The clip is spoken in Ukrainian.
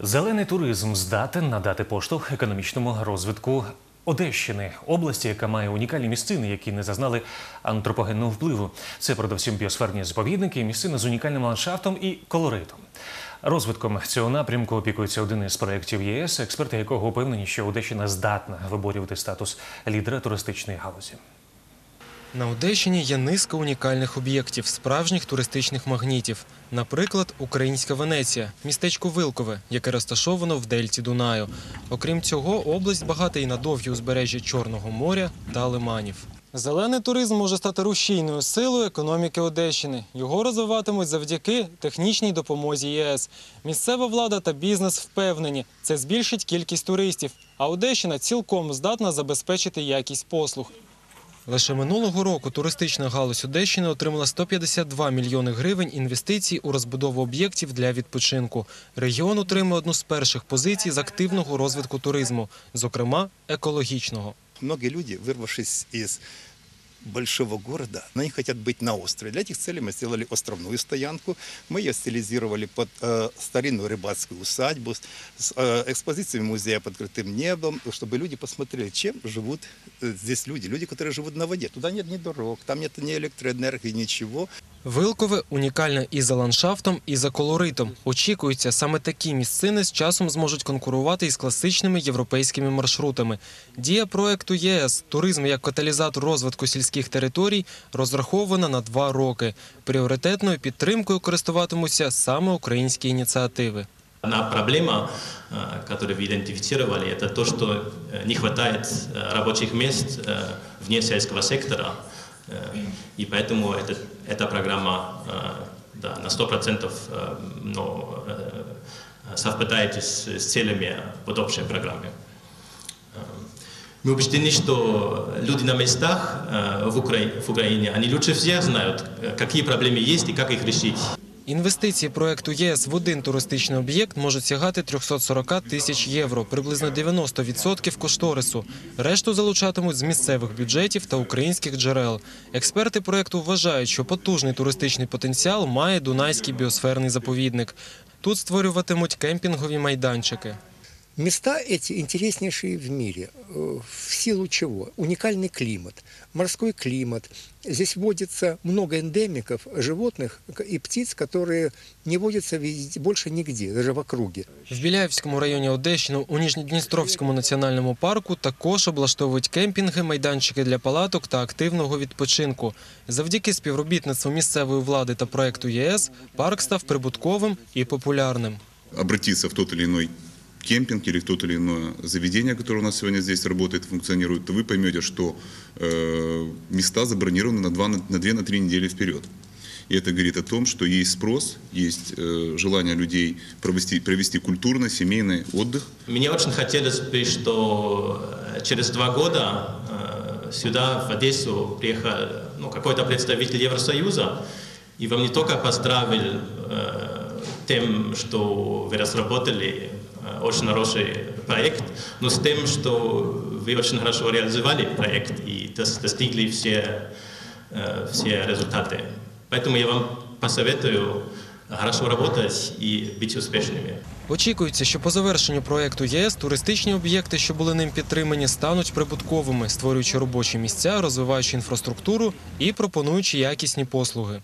Зелений туризм здатен надати поштовх економічному розвитку Одещини, області, яка має унікальні місцини, які не зазнали антропогенного впливу. Це передусім біосферні заповідники, місцини з унікальним ландшафтом і колоритом. Розвитком цього напрямку опікується один із проєктів ЄС, експерти якого упевнені, що Одещина здатна виборювати статус лідера туристичної галузі. На Одещині є низка унікальних об'єктів, справжніх туристичних магнітів. Наприклад, українська Венеція, містечко Вилкове, яке розташовано в дельті Дунаю. Окрім цього, область багата і на довгі узбережжя Чорного моря та лиманів. Зелений туризм може стати рушійною силою економіки Одещини. Його розвиватимуть завдяки технічній допомозі ЄС. Місцева влада та бізнес впевнені, це збільшить кількість туристів. А Одещина цілком здатна забезпечити якість послуг. Лише минулого року туристична галузь Одещини отримала 152 мільйони гривень інвестицій у розбудову об'єктів для відпочинку. Регіон отримує одну з перших позицій з активного розвитку туризму, зокрема екологічного. Многі люди, вирвавшись из большого города, они хотят быть на острове. Для этих целей мы сделали островную стоянку. Мы ее стилизировали под э, старинную рыбацкую усадьбу с с, э, экспозициями музея под открытым небом, чтобы люди посмотрели, чем живут э, здесь люди. Люди, которые живут на воде. Туда нет ни дорог, там нет ни электроэнергии, ничего. Вилкове унікальне і за ландшафтом, і за колоритом. Очікується, саме такі місцини з часом зможуть конкурувати із класичними європейськими маршрутами. Дія проекту ЄС «Туризм як каталізатор розвитку сільських територій розрахована на два роки. Пріоритетною підтримкою користуватимуться саме українські ініціативи. Одна проблема, э, которую вы идентифицировали, это то, что э, не хватает э, рабочих мест э, вне сельского сектора. Э, И поэтому это, эта программа э, да, на 100% э, но, совпадает с, с целями под общей программой. Мы убеждены, что люди на местах в, Укра- в Украине, они лучше всех знают, какие проблемы есть и как их решить. Інвестиції проекту ЄС в один туристичний об'єкт можуть сягати 340 тисяч євро, приблизно 90% кошторису. Решту залучатимуть з місцевих бюджетів та українських джерел. Експерти проекту вважають, що потужний туристичний потенціал має Дунайський біосферний заповідник. Тут створюватимуть кемпінгові майданчики. Места эти интереснейшие в мире. Э, В силу чего? Уникальный климат, морской климат. Здесь водится много эндемиков, животных и птиц, которые не водятся везде- больше нигде, даже в округе. В Біляївському районі Одещини у Ніжньодністровському національному парку також облаштовують кемпінги, майданчики для палаток та активного відпочинку. Завдяки співробітництву місцевої влади та проекту ЄС парк став прибутковим і популярним. обратиться в тот или иной кемпинг или в тот или иное заведение, которое у нас сегодня здесь работает, функционирует, то вы поймете, что э, места забронированы на 2 на 2-3 недели вперед. И это говорит о том, что есть спрос, есть э, желание людей провести, провести культурный, семейный отдых. Мне очень хотелось бы, что э, через два года э, сюда, в Одессу, приехал ну, какой-то представитель Евросоюза, и вам не только поздравил э, тем, что вы разработали очень хороший проект, но с тем, что вы очень хорошо реализовали проект и дос- достигли все, э, все результаты. Поэтому я вам посоветую хорошо работать и быть успешными. Очікується, що по завершенню проекту ЄС туристичні об'єкти, що були ним підтримані, стануть прибутковими, створюючи робочі місця, розвиваючи інфраструктуру і пропонуючи якісні послуги.